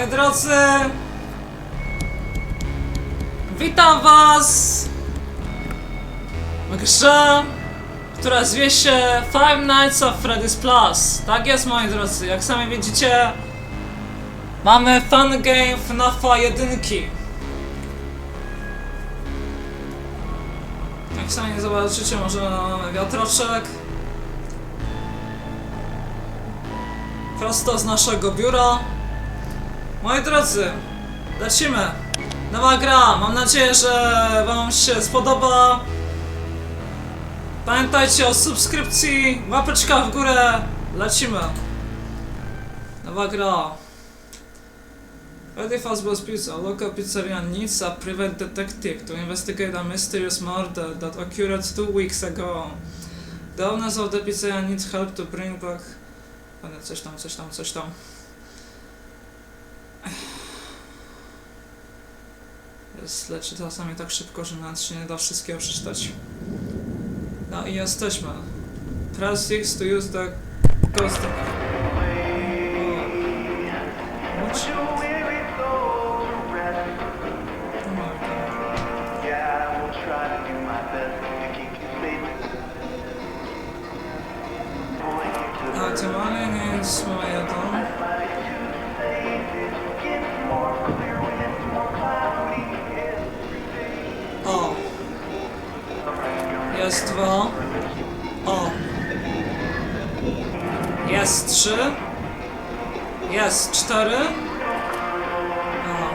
Moi drodzy, witam was w grze, która zwie się Five Nights at Freddy's Plus. Tak jest, moi drodzy, jak sami widzicie, mamy fan game FNAFa 1. Jak sami zobaczycie, może mamy wiatroczek. Prosto z naszego biura. Moi drodzy, lecimy. Nowa gra. Mam nadzieję, że Wam się spodoba. Pamiętajcie o subskrypcji, łapeczka w górę. Lecimy. Nowa gra. Freddy Fazbear's Pizza, local pizzeria needs a private detective to investigate a mysterious murder that occurred two weeks ago. The owners of the pizzeria need help to bring back... Coś tam, coś tam, coś tam. Jest, czasami tak szybko, że nawet się nie da wszystkiego przeczytać. No i jesteśmy. Press X to use the ghost. O. What? Oh my god. Dwa. O. Jest trzy. Jest cztery. O.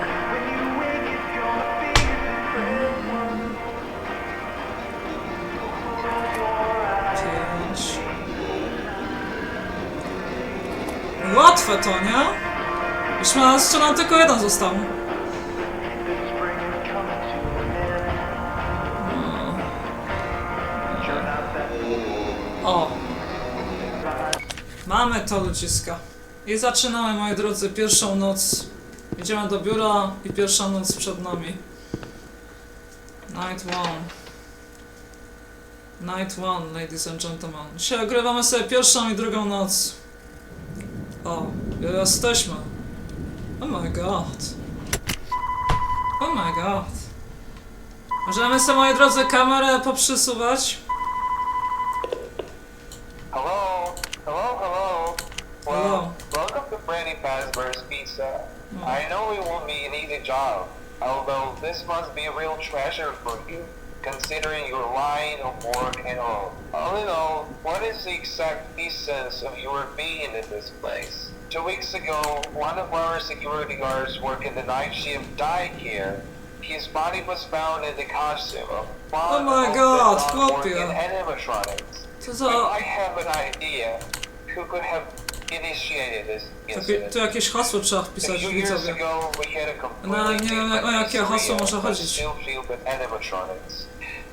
Pięć. Łatwe to, nie? Już ma strzelam tylko jeden został. Mamy to ludziska. I zaczynamy, moi drodzy, pierwszą noc. Idziemy do biura i pierwsza noc przed nami. Night one. Night one, ladies and gentlemen. Dzisiaj ogrywamy sobie pierwszą i drugą noc. O, jesteśmy. Oh my god. Oh my god. Możemy sobie, moi drodzy, kamerę poprzysuwać. Oh. I know it won't be an easy job, although this must be a real treasure for you, considering your line of work and all. All in all, what is the exact essence of your being in this place? Two weeks ago, one of our security guards working the night shift died here. His body was found in the costume of Oh my God, non-working animatronics. Za... I have an idea who could have Takie, tu jakieś hasło trzeba wpisać, years widzowie. ago, we had a completely No, nie wiem, o jakie hasło może chodzić. still filled with animatronics.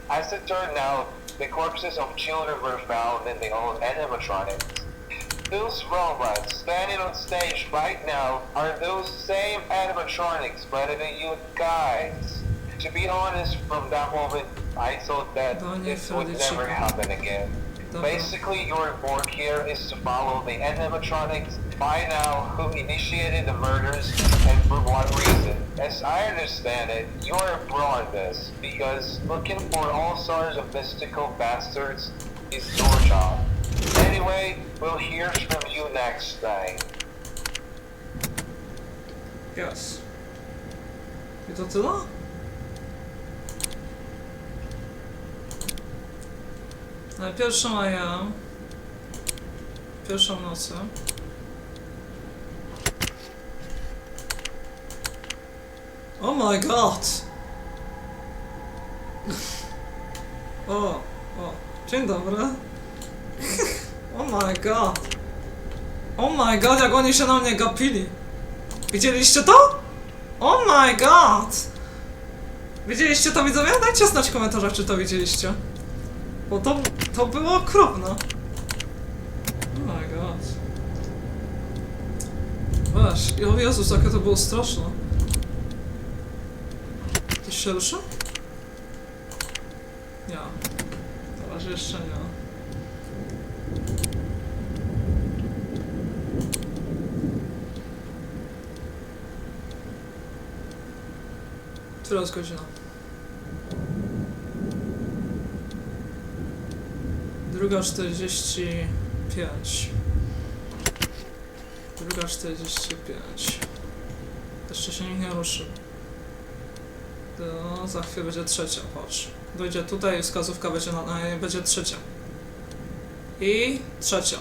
As it turned out, the corpses of children were found in the old animatronics. Those robots standing on stage right now are those same animatronics, but in a youth guise. To be honest, from that moment, I thought that this would never happen again. Basically, your work here is to follow the animatronics, find out who initiated the murders, and for what reason. As I understand it, you're a pro at this, because looking for all sorts of mystical bastards is your job. Anyway, we'll hear from you next time. Yes. I to tyle? Ale pierwszą a ja. Pierwszą nocę. Oh my god! O, o, dzień dobry. Oh my god. Oh my god, jak oni się na mnie gapili. Widzieliście to? Oh my god! Widzieliście to widzowie? Dajcie znać w komentarzach, czy to widzieliście. Bo to, to było okropne. Oh my god. Weź, o Jezus, jakie to było straszne. Coś się ruszy? Nie. Na razie jeszcze nie. Jest godzina? Druga czterdzieści pięć. Druga czterdzieści pięć. Jeszcze się nikt nie ruszył. To za chwilę będzie trzecia, patrz. Dojdzie tutaj i wskazówka będzie, na, na, będzie trzecia. I trzecia.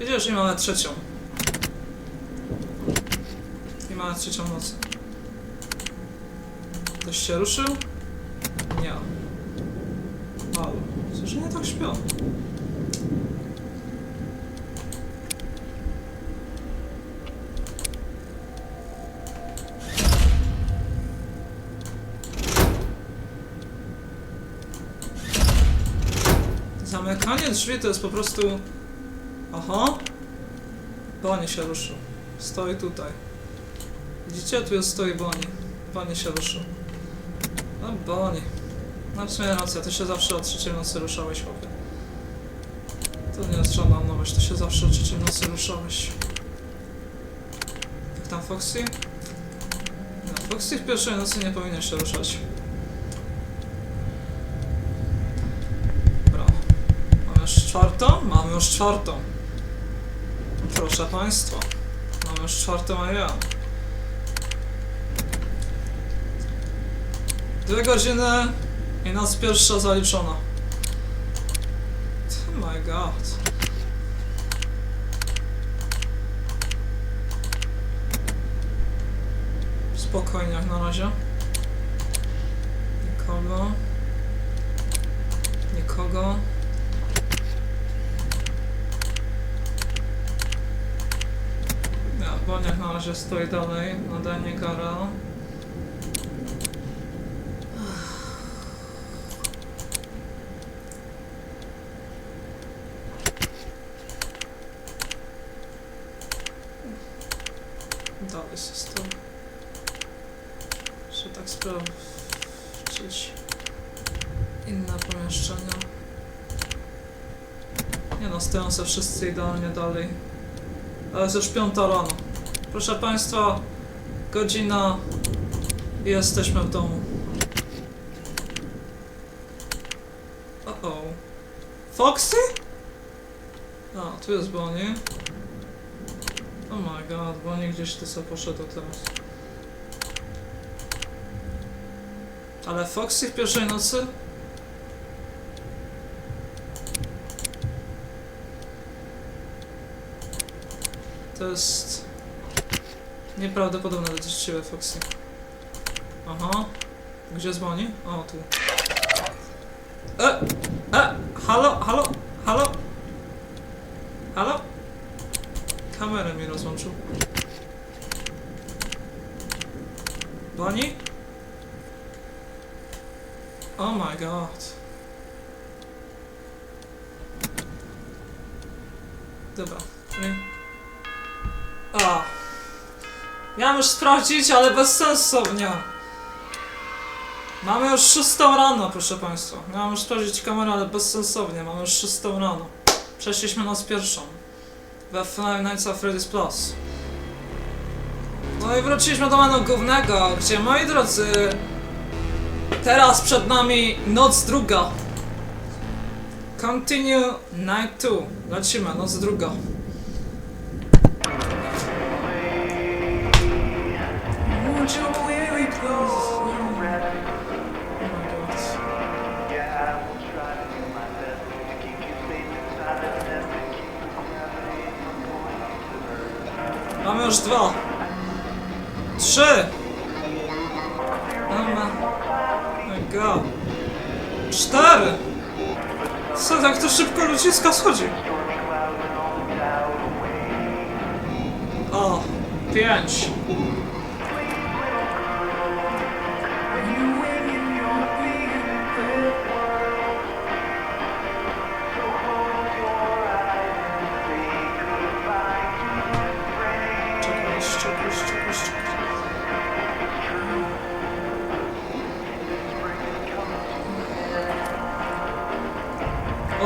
Widzisz, i mamy trzecią. I mamy trzecią noc. Ktoś się ruszył? Nie. Cóż, nie tak śpią. Zamykanie drzwi to jest po prostu... Aha. Boni się ruszył. Stoi tutaj. Widzicie? Tu jest stoi Boni. Boni się ruszył. No Boni. No w sumie racja, ty się zawsze o trzeciej nocy ruszałeś, chłopie. To nie jest żadna nowość, ty się zawsze o trzeciej nocy ruszałeś. Jak tam Foxy? No, Foxy w pierwszej nocy nie powinien się ruszać. Dobra. Mamy już czwartą? Mamy już czwartą. Proszę Państwa. Mamy już czwartą, a ja. Dwie godziny i noc pierwsza zaliczona. Oh my god. Spokojnie jak na razie. Nikogo. Nikogo. Ja, Boniak na razie stoi dalej, nadanie kara. Dalej się stoi. Jeszcze tak sprawdzić inne pomieszczenia. Nie no, stoją se wszyscy idealnie dalej. Ale jest już piąta rano. Proszę Państwa, godzina i jesteśmy w domu. O o. Foxy? A, tu jest Bonnie. Oh my god, Bonnie gdzieś ty sobie poszedł teraz. Ale Foxy w pierwszej nocy? To jest nieprawdopodobne dla ciebie, Foxy. Aha. Gdzie Bonnie? O, tu. E! E! Halo, halo, halo? Halo? Kamerę mi rozłączył. Bonnie? Oh my god. Dobra. A. Miałem już sprawdzić, ale bezsensownie. Mamy już 6 rano, proszę Państwa. Miałem już sprawdzić kamerę, ale bezsensownie. Mamy już 6 rano. Przeszliśmy noc pierwszą. We Five Nights at Freddy's Plus. No i wróciliśmy do menu głównego, gdzie, moi drodzy, teraz przed nami noc druga. Continue Night 2. Lecimy, noc druga. Would you. Mamy już dwa. Trzy. God. Cztery. Co tak to szybko ludziska schodzi? O, pięć.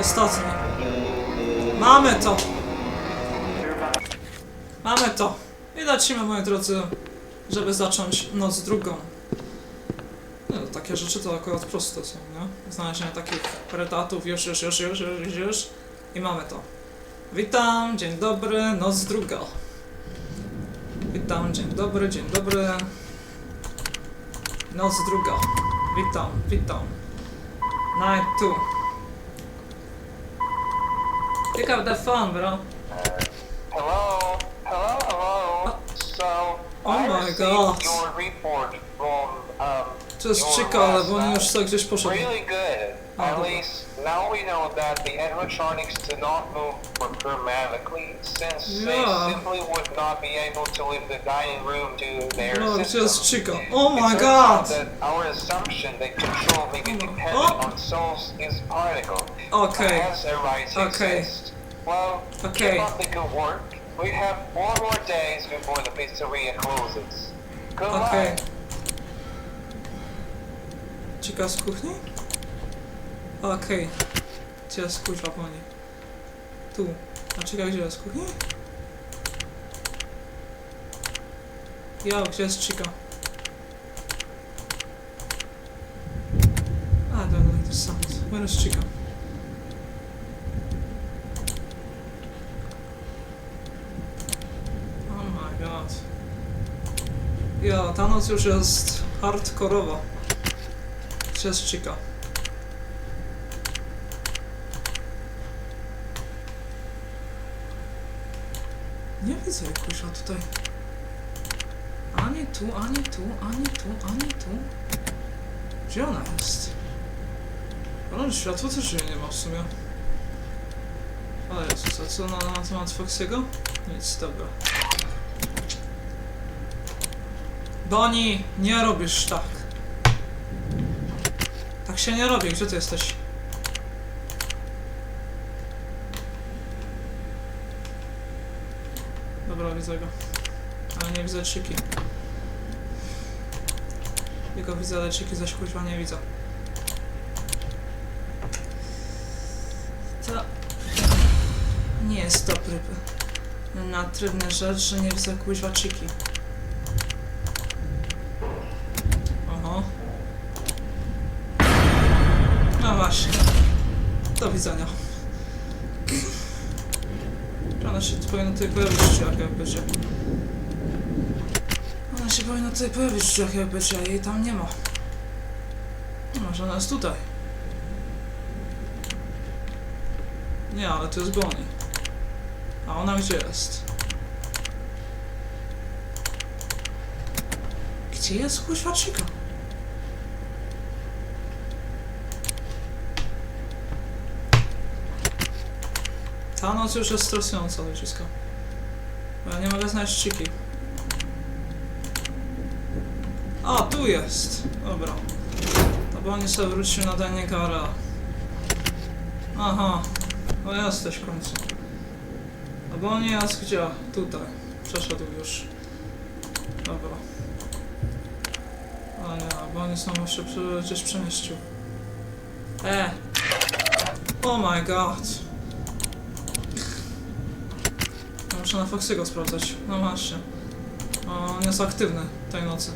Ostatni. Mamy to. Mamy to. I lecimy, moi drodzy, żeby zacząć noc drugą. takie rzeczy to akurat proste są, nie? Znalezienie takich predatów, już, już, już, już, już, już. I mamy to. Witam, dzień dobry, noc druga. Witam, dzień dobry, dzień dobry. Noc druga. Witam, witam. Night two. Pick up the phone, bro. Hello? Hello, hello? So, Oh I my received God. your report from, um, jest your last bo on już tak gdzieś poszedł. Really good. Oh, At dobra. least now we know that the animatronics do not move dramatically, since Yeah. they simply would not be able to leave the dining room to their No, system. jest Chica? Oh It my turns out god! That our assumption that control may be dependent Oh. on souls is particle. Okej, Has a Okay. exist. Well, Okay. keep up the good work. We have four more days before the pizzeria closes. Good okej. luck. Z kuchni? Okej. Gdzie jest kuźwa pani? Tu. A Chica gdzie jest? Kuchni? Ja, gdzie jest Chica? I don't like the sound. Where is Chica? Ta noc już jest hardkorowa. Jest Chica? Nie widzę jej kuźwa tutaj. Ani tu, ani tu, ani tu, ani tu. Gdzie ona jest? Ale światło też jej nie ma w sumie. Ale Jezus, a co na, na temat Foxiego? Nic, dobra. Boni, nie robisz tak. Tak się nie robi, gdzie ty jesteś? Dobra, widzę go. Ale nie widzę czyki. Tylko widzę, ale czyki zaś kuźwa nie widzę. To nie jest dobry p- natrywny rzecz, że nie widzę kuźwa czyki. Oho. No właśnie. Do widzenia. Ona się powinna tutaj pojawić w drzwiach będzie. Ona się powinna tutaj pojawić w drzwiach a jej tam nie ma. No może ona jest tutaj. Nie, ale to jest Bonnie. A ona gdzie jest? Gdzie jest kuźwa? Ta noc już jest stresująca, ludziska. Bo ja nie mogę znaleźć Chiki. A, tu jest! Dobra. To bo oni sobie wrócił na danie gara. Aha. No jesteś w końcu. A bo on jest gdzie? Tutaj. Przeszedł już. Dobra. A nie, bo oni są jeszcze gdzieś przemieścił. E! Oh my god! No, Muszę na Foxy'ego sprawdzać. No właśnie. On jest aktywny tej nocy.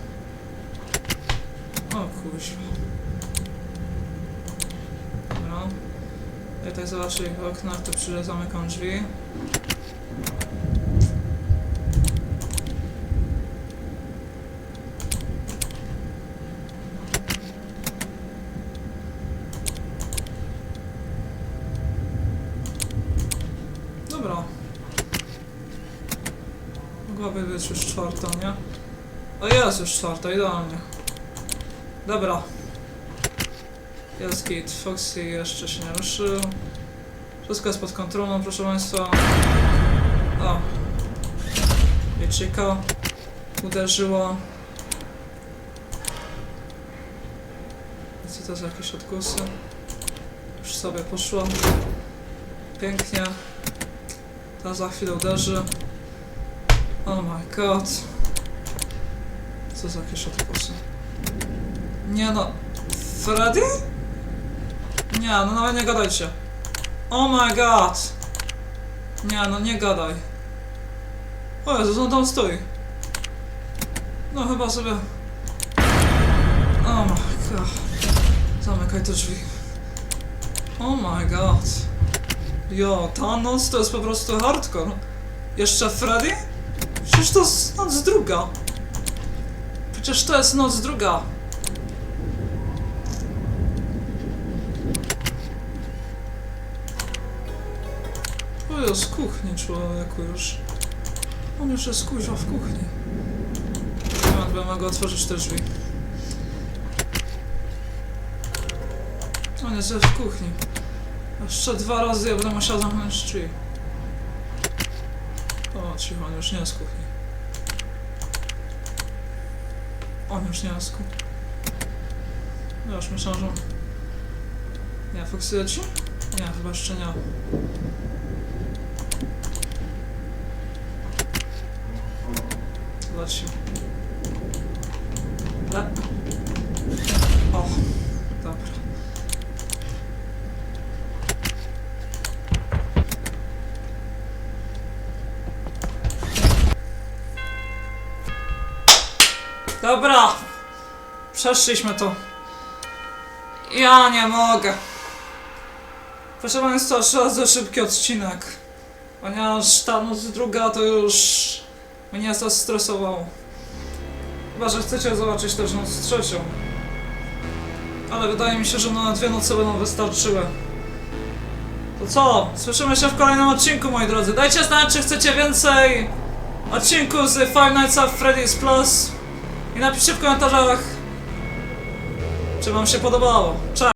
O kuźwa. Dobra. Tutaj zobaczę ich w oknach, to przyjdę, zamykam drzwi. Dobra. Mogłaby być już czwarta, nie? O jest już czwarta, idealnie. Dobra. Jest git. Foxy jeszcze się nie ruszył. Wszystko jest pod kontrolą, proszę Państwa. O. Wieczyka. Uderzyło. I Co to za jakieś odgłosy? Już sobie poszło. Pięknie. Ta za chwilę uderzy. Oh my god. Co za jakieś odgłosy? Nie no. Freddy? Nie, no nawet nie gadajcie. Oh my god. Nie, no nie gadaj. O Jezus, on tam stoi. No chyba sobie... Oh my god. zamykaj te drzwi. Oh my god. Jo, ta noc to jest po prostu hardcore. Jeszcze Freddy? Przecież to jest noc druga. Przecież to jest noc druga. O jest z kuchni człowieku już. On już jest kuźwa w kuchni. Ja mogę otworzyć te drzwi. On jest w kuchni. Jeszcze dwa razy ja będę musiał zamknąć drzwi. Cicho, on już nie jest w kuchni. On już nie jest w kuchni. Ja już myślałem, że... Nie, foksuje ci? Nie, chyba jeszcze nie. Leci. Le... O, dobra. Dobra. Przeszliśmy to. Ja nie mogę. Proszę Państwa, jeszcze raz za szybki odcinek. Ponieważ ta noc druga to już mnie zastresowało. Chyba, że chcecie zobaczyć też noc trzecią. Ale wydaje mi się, że na dwie noce będą wystarczyły. To co? Słyszymy się w kolejnym odcinku, moi drodzy. Dajcie znać, czy chcecie więcej odcinków z Five Nights at Freddy's Plus. I napiszcie w komentarzach, czy wam się podobało. Cześć!